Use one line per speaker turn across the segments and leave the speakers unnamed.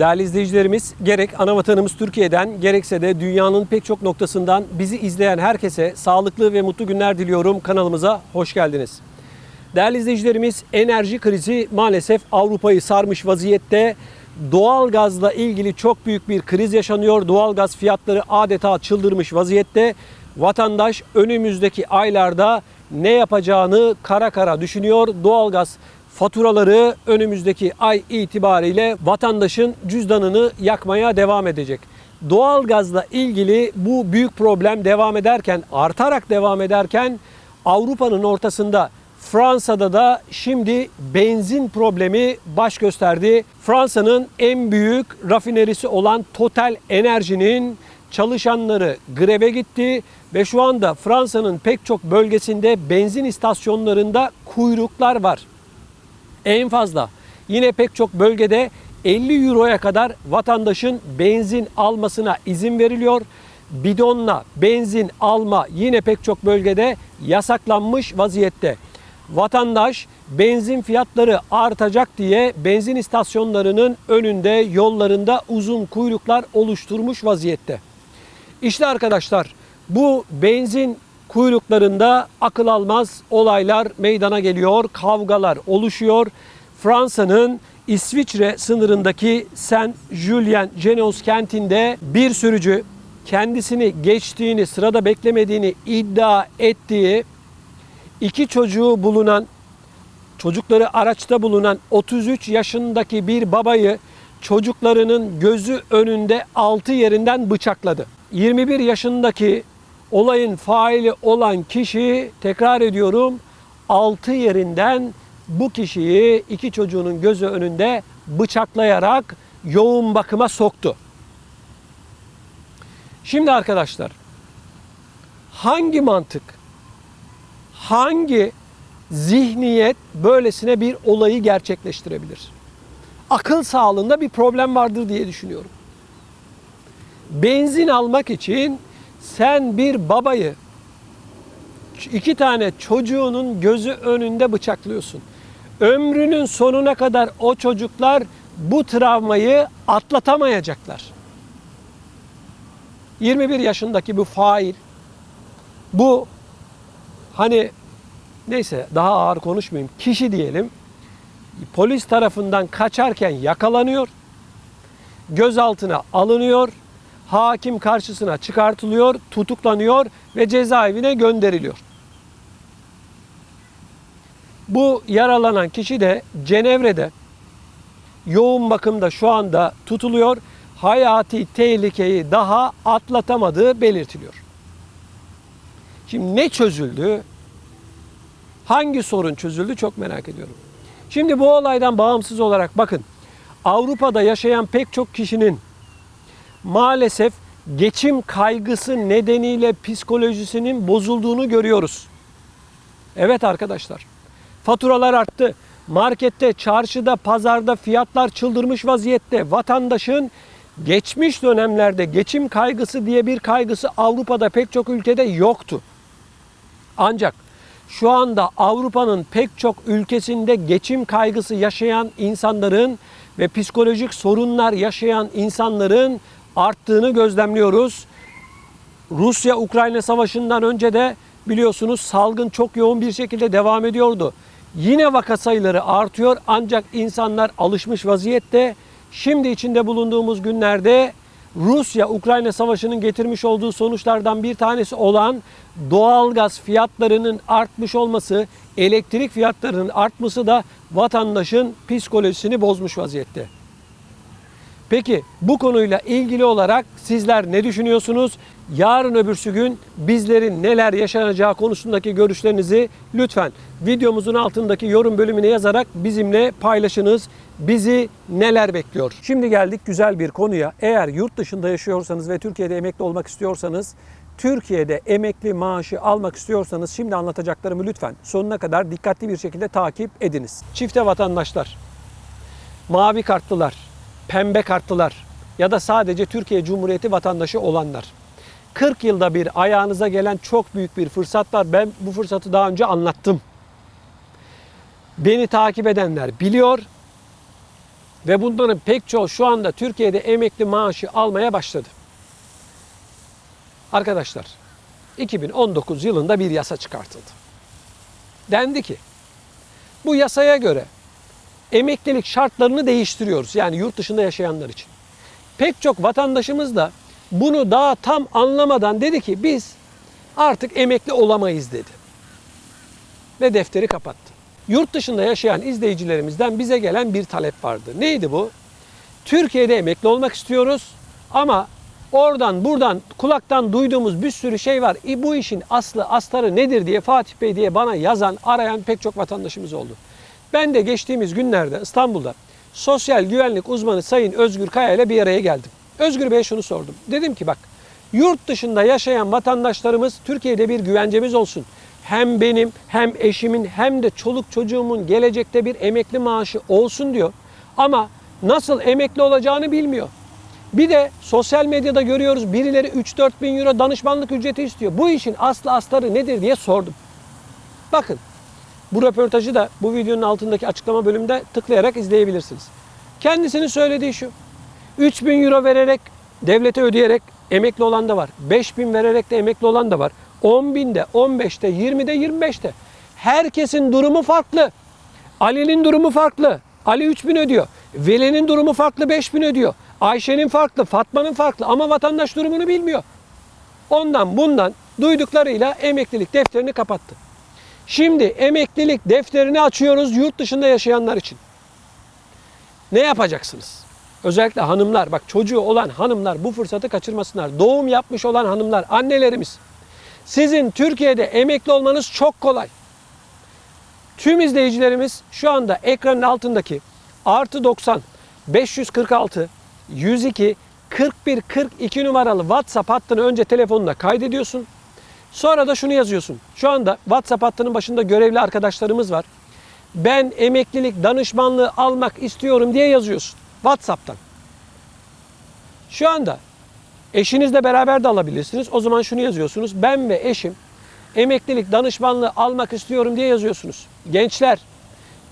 Değerli izleyicilerimiz, gerek ana vatanımız Türkiye'den gerekse de dünyanın pek çok noktasından bizi izleyen herkese sağlıklı ve mutlu günler diliyorum. Kanalımıza hoş geldiniz. Değerli izleyicilerimiz, enerji krizi maalesef Avrupa'yı sarmış vaziyette. Doğalgazla ilgili çok büyük bir kriz yaşanıyor. Doğalgaz fiyatları adeta çıldırmış vaziyette. Vatandaş önümüzdeki aylarda ne yapacağını kara kara düşünüyor. Doğalgaz faturaları önümüzdeki ay itibariyle vatandaşın cüzdanını yakmaya devam edecek. Doğalgazla ilgili bu büyük problem devam ederken, artarak devam ederken Avrupa'nın ortasında Fransa'da da şimdi benzin problemi baş gösterdi. Fransa'nın en büyük rafinerisi olan Total Enerji'nin çalışanları greve gitti ve şu anda Fransa'nın pek çok bölgesinde benzin istasyonlarında kuyruklar var. En fazla yine pek çok bölgede 50 euroya kadar vatandaşın benzin almasına izin veriliyor. Bidonla benzin alma yine pek çok bölgede yasaklanmış vaziyette. Vatandaş benzin fiyatları artacak diye benzin istasyonlarının önünde, yollarında uzun kuyruklar oluşturmuş vaziyette. İşte arkadaşlar bu benzin kuyruklarında akıl almaz olaylar meydana geliyor, kavgalar oluşuyor. Fransa'nın İsviçre sınırındaki Saint Julien Genos kentinde bir sürücü kendisini geçtiğini, sırada beklemediğini iddia ettiği iki çocuğu bulunan, çocukları araçta bulunan 33 yaşındaki bir babayı çocuklarının gözü önünde altı yerinden bıçakladı. 21 yaşındaki olayın faili olan kişi tekrar ediyorum altı yerinden bu kişiyi iki çocuğunun gözü önünde bıçaklayarak yoğun bakıma soktu. Şimdi arkadaşlar hangi mantık, hangi zihniyet böylesine bir olayı gerçekleştirebilir? Akıl sağlığında bir problem vardır diye düşünüyorum. Benzin almak için sen bir babayı iki tane çocuğunun gözü önünde bıçaklıyorsun. Ömrünün sonuna kadar o çocuklar bu travmayı atlatamayacaklar. 21 yaşındaki bu fail bu hani neyse daha ağır konuşmayayım kişi diyelim polis tarafından kaçarken yakalanıyor gözaltına alınıyor hakim karşısına çıkartılıyor, tutuklanıyor ve cezaevine gönderiliyor. Bu yaralanan kişi de Cenevre'de yoğun bakımda şu anda tutuluyor. Hayati tehlikeyi daha atlatamadığı belirtiliyor. Şimdi ne çözüldü? Hangi sorun çözüldü çok merak ediyorum. Şimdi bu olaydan bağımsız olarak bakın. Avrupa'da yaşayan pek çok kişinin maalesef geçim kaygısı nedeniyle psikolojisinin bozulduğunu görüyoruz. Evet arkadaşlar. Faturalar arttı. Markette, çarşıda, pazarda fiyatlar çıldırmış vaziyette. Vatandaşın geçmiş dönemlerde geçim kaygısı diye bir kaygısı Avrupa'da pek çok ülkede yoktu. Ancak şu anda Avrupa'nın pek çok ülkesinde geçim kaygısı yaşayan insanların ve psikolojik sorunlar yaşayan insanların arttığını gözlemliyoruz. Rusya-Ukrayna savaşından önce de biliyorsunuz salgın çok yoğun bir şekilde devam ediyordu. Yine vaka sayıları artıyor ancak insanlar alışmış vaziyette. Şimdi içinde bulunduğumuz günlerde Rusya-Ukrayna savaşının getirmiş olduğu sonuçlardan bir tanesi olan doğalgaz fiyatlarının artmış olması, elektrik fiyatlarının artması da vatandaşın psikolojisini bozmuş vaziyette. Peki bu konuyla ilgili olarak sizler ne düşünüyorsunuz? Yarın öbürsü gün bizlerin neler yaşanacağı konusundaki görüşlerinizi lütfen videomuzun altındaki yorum bölümüne yazarak bizimle paylaşınız. Bizi neler bekliyor? Şimdi geldik güzel bir konuya. Eğer yurt dışında yaşıyorsanız ve Türkiye'de emekli olmak istiyorsanız Türkiye'de emekli maaşı almak istiyorsanız şimdi anlatacaklarımı lütfen sonuna kadar dikkatli bir şekilde takip ediniz. Çifte vatandaşlar, mavi kartlılar, pembe kartlılar ya da sadece Türkiye Cumhuriyeti vatandaşı olanlar. 40 yılda bir ayağınıza gelen çok büyük bir fırsat var. Ben bu fırsatı daha önce anlattım. Beni takip edenler biliyor ve bunların pek çoğu şu anda Türkiye'de emekli maaşı almaya başladı. Arkadaşlar 2019 yılında bir yasa çıkartıldı. Dendi ki bu yasaya göre emeklilik şartlarını değiştiriyoruz. Yani yurt dışında yaşayanlar için. Pek çok vatandaşımız da bunu daha tam anlamadan dedi ki biz artık emekli olamayız dedi. Ve defteri kapattı. Yurt dışında yaşayan izleyicilerimizden bize gelen bir talep vardı. Neydi bu? Türkiye'de emekli olmak istiyoruz ama oradan buradan kulaktan duyduğumuz bir sürü şey var. E bu işin aslı astarı nedir diye Fatih Bey diye bana yazan, arayan pek çok vatandaşımız oldu. Ben de geçtiğimiz günlerde İstanbul'da sosyal güvenlik uzmanı Sayın Özgür Kaya ile bir araya geldim. Özgür Bey'e şunu sordum. Dedim ki bak yurt dışında yaşayan vatandaşlarımız Türkiye'de bir güvencemiz olsun. Hem benim hem eşimin hem de çoluk çocuğumun gelecekte bir emekli maaşı olsun diyor. Ama nasıl emekli olacağını bilmiyor. Bir de sosyal medyada görüyoruz birileri 3-4 bin euro danışmanlık ücreti istiyor. Bu işin aslı astarı nedir diye sordum. Bakın bu röportajı da bu videonun altındaki açıklama bölümünde tıklayarak izleyebilirsiniz. Kendisinin söylediği şu. 3000 euro vererek devlete ödeyerek emekli olan da var. 5000 vererek de emekli olan da var. 10 binde, 15'te, 20'de, 25'te. Herkesin durumu farklı. Ali'nin durumu farklı. Ali 3000 ödüyor. Veli'nin durumu farklı 5000 ödüyor. Ayşe'nin farklı, Fatma'nın farklı ama vatandaş durumunu bilmiyor. Ondan bundan duyduklarıyla emeklilik defterini kapattı. Şimdi emeklilik defterini açıyoruz yurt dışında yaşayanlar için. Ne yapacaksınız? Özellikle hanımlar, bak çocuğu olan hanımlar bu fırsatı kaçırmasınlar. Doğum yapmış olan hanımlar, annelerimiz. Sizin Türkiye'de emekli olmanız çok kolay. Tüm izleyicilerimiz şu anda ekranın altındaki artı 90 546 102 41 42 numaralı WhatsApp hattını önce telefonuna kaydediyorsun. Sonra da şunu yazıyorsun. Şu anda WhatsApp hattının başında görevli arkadaşlarımız var. Ben emeklilik danışmanlığı almak istiyorum diye yazıyorsun WhatsApp'tan. Şu anda eşinizle beraber de alabilirsiniz. O zaman şunu yazıyorsunuz. Ben ve eşim emeklilik danışmanlığı almak istiyorum diye yazıyorsunuz. Gençler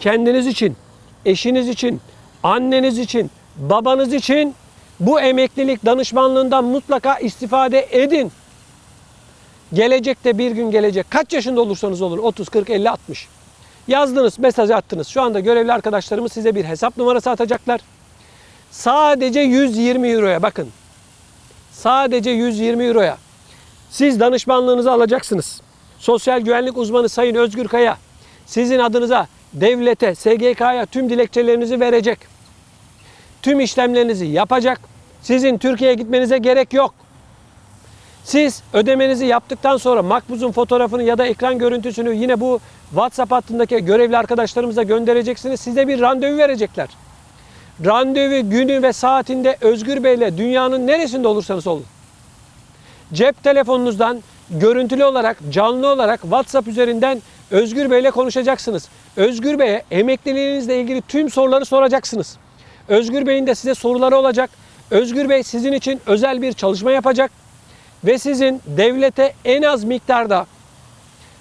kendiniz için, eşiniz için, anneniz için, babanız için bu emeklilik danışmanlığından mutlaka istifade edin. Gelecekte bir gün gelecek. Kaç yaşında olursanız olun 30, 40, 50, 60. Yazdınız, mesaj attınız. Şu anda görevli arkadaşlarımız size bir hesap numarası atacaklar. Sadece 120 euroya bakın. Sadece 120 euroya. Siz danışmanlığınızı alacaksınız. Sosyal güvenlik uzmanı Sayın Özgür Kaya sizin adınıza devlete, SGK'ya tüm dilekçelerinizi verecek. Tüm işlemlerinizi yapacak. Sizin Türkiye'ye gitmenize gerek yok. Siz ödemenizi yaptıktan sonra makbuzun fotoğrafını ya da ekran görüntüsünü yine bu WhatsApp hattındaki görevli arkadaşlarımıza göndereceksiniz. Size bir randevu verecekler. Randevu günü ve saatinde Özgür Bey'le dünyanın neresinde olursanız olun. Cep telefonunuzdan görüntülü olarak, canlı olarak WhatsApp üzerinden Özgür Bey'le konuşacaksınız. Özgür Bey'e emekliliğinizle ilgili tüm soruları soracaksınız. Özgür Bey'in de size soruları olacak. Özgür Bey sizin için özel bir çalışma yapacak ve sizin devlete en az miktarda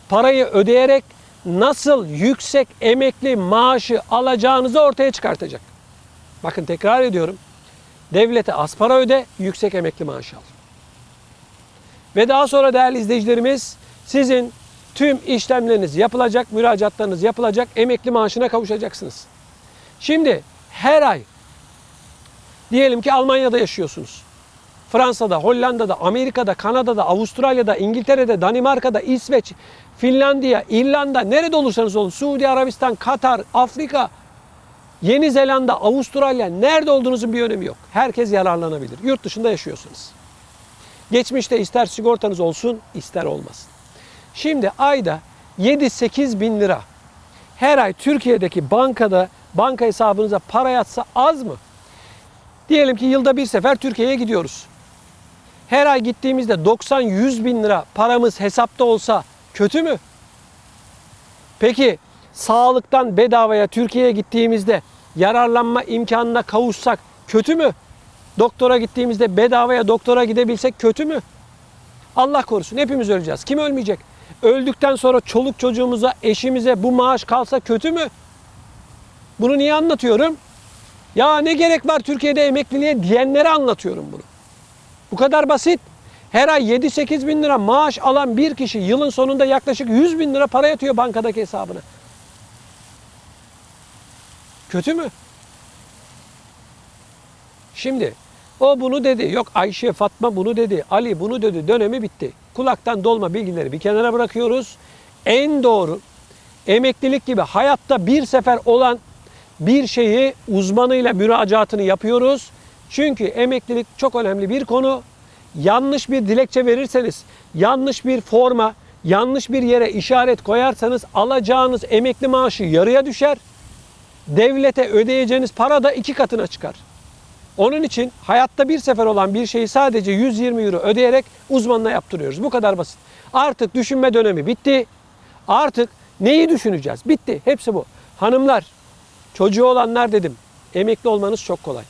parayı ödeyerek nasıl yüksek emekli maaşı alacağınızı ortaya çıkartacak. Bakın tekrar ediyorum. Devlete az para öde, yüksek emekli maaşı al. Ve daha sonra değerli izleyicilerimiz sizin tüm işlemleriniz yapılacak, müracaatlarınız yapılacak, emekli maaşına kavuşacaksınız. Şimdi her ay diyelim ki Almanya'da yaşıyorsunuz. Fransa'da, Hollanda'da, Amerika'da, Kanada'da, Avustralya'da, İngiltere'de, Danimarka'da, İsveç, Finlandiya, İrlanda, nerede olursanız olun, Suudi Arabistan, Katar, Afrika, Yeni Zelanda, Avustralya, nerede olduğunuzun bir önemi yok. Herkes yararlanabilir. Yurt dışında yaşıyorsunuz. Geçmişte ister sigortanız olsun, ister olmasın. Şimdi ayda 7-8 bin lira her ay Türkiye'deki bankada banka hesabınıza para yatsa az mı? Diyelim ki yılda bir sefer Türkiye'ye gidiyoruz. Her ay gittiğimizde 90-100 bin lira paramız hesapta olsa kötü mü? Peki sağlıktan bedavaya Türkiye'ye gittiğimizde yararlanma imkanına kavuşsak kötü mü? Doktora gittiğimizde bedavaya doktora gidebilsek kötü mü? Allah korusun hepimiz öleceğiz. Kim ölmeyecek? Öldükten sonra çoluk çocuğumuza, eşimize bu maaş kalsa kötü mü? Bunu niye anlatıyorum? Ya ne gerek var Türkiye'de emekliliğe diyenlere anlatıyorum bunu. Bu kadar basit. Her ay 7-8 bin lira maaş alan bir kişi yılın sonunda yaklaşık 100 bin lira para yatıyor bankadaki hesabına. Kötü mü? Şimdi o bunu dedi. Yok Ayşe, Fatma bunu dedi. Ali bunu dedi. Dönemi bitti. Kulaktan dolma bilgileri bir kenara bırakıyoruz. En doğru emeklilik gibi hayatta bir sefer olan bir şeyi uzmanıyla müracaatını yapıyoruz. Çünkü emeklilik çok önemli bir konu. Yanlış bir dilekçe verirseniz, yanlış bir forma, yanlış bir yere işaret koyarsanız alacağınız emekli maaşı yarıya düşer. Devlete ödeyeceğiniz para da iki katına çıkar. Onun için hayatta bir sefer olan bir şeyi sadece 120 euro ödeyerek uzmanına yaptırıyoruz. Bu kadar basit. Artık düşünme dönemi bitti. Artık neyi düşüneceğiz? Bitti. Hepsi bu. Hanımlar, çocuğu olanlar dedim. Emekli olmanız çok kolay.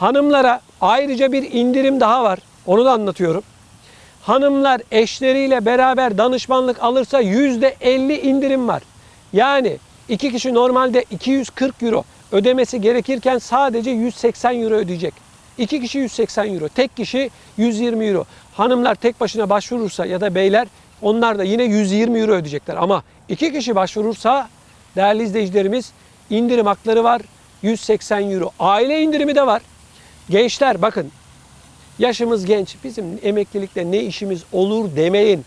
Hanımlara ayrıca bir indirim daha var. Onu da anlatıyorum. Hanımlar eşleriyle beraber danışmanlık alırsa %50 indirim var. Yani iki kişi normalde 240 euro ödemesi gerekirken sadece 180 euro ödeyecek. İki kişi 180 euro, tek kişi 120 euro. Hanımlar tek başına başvurursa ya da beyler onlar da yine 120 euro ödeyecekler. Ama iki kişi başvurursa değerli izleyicilerimiz indirim hakları var 180 euro. Aile indirimi de var. Gençler bakın yaşımız genç bizim emeklilikle ne işimiz olur demeyin.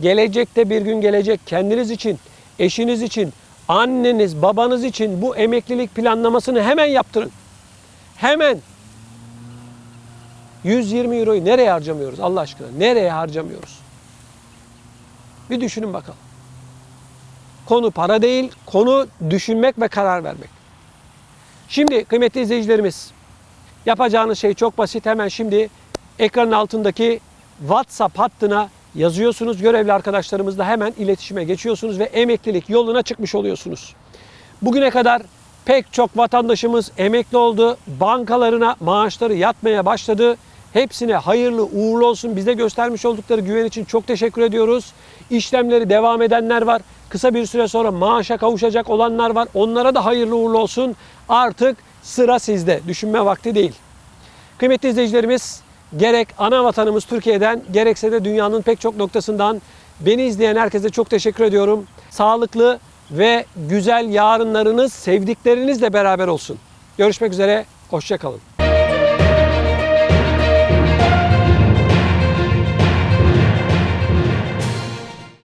Gelecekte bir gün gelecek kendiniz için, eşiniz için, anneniz, babanız için bu emeklilik planlamasını hemen yaptırın. Hemen. 120 euroyu nereye harcamıyoruz Allah aşkına? Nereye harcamıyoruz? Bir düşünün bakalım. Konu para değil, konu düşünmek ve karar vermek. Şimdi kıymetli izleyicilerimiz, yapacağınız şey çok basit. Hemen şimdi ekranın altındaki WhatsApp hattına yazıyorsunuz. Görevli arkadaşlarımızla hemen iletişime geçiyorsunuz ve emeklilik yoluna çıkmış oluyorsunuz. Bugüne kadar pek çok vatandaşımız emekli oldu. Bankalarına maaşları yatmaya başladı. Hepsine hayırlı uğurlu olsun. Bize göstermiş oldukları güven için çok teşekkür ediyoruz. İşlemleri devam edenler var. Kısa bir süre sonra maaşa kavuşacak olanlar var. Onlara da hayırlı uğurlu olsun. Artık sıra sizde. Düşünme vakti değil. Kıymetli izleyicilerimiz gerek ana vatanımız Türkiye'den gerekse de dünyanın pek çok noktasından beni izleyen herkese çok teşekkür ediyorum. Sağlıklı ve güzel yarınlarınız sevdiklerinizle beraber olsun. Görüşmek üzere, hoşçakalın.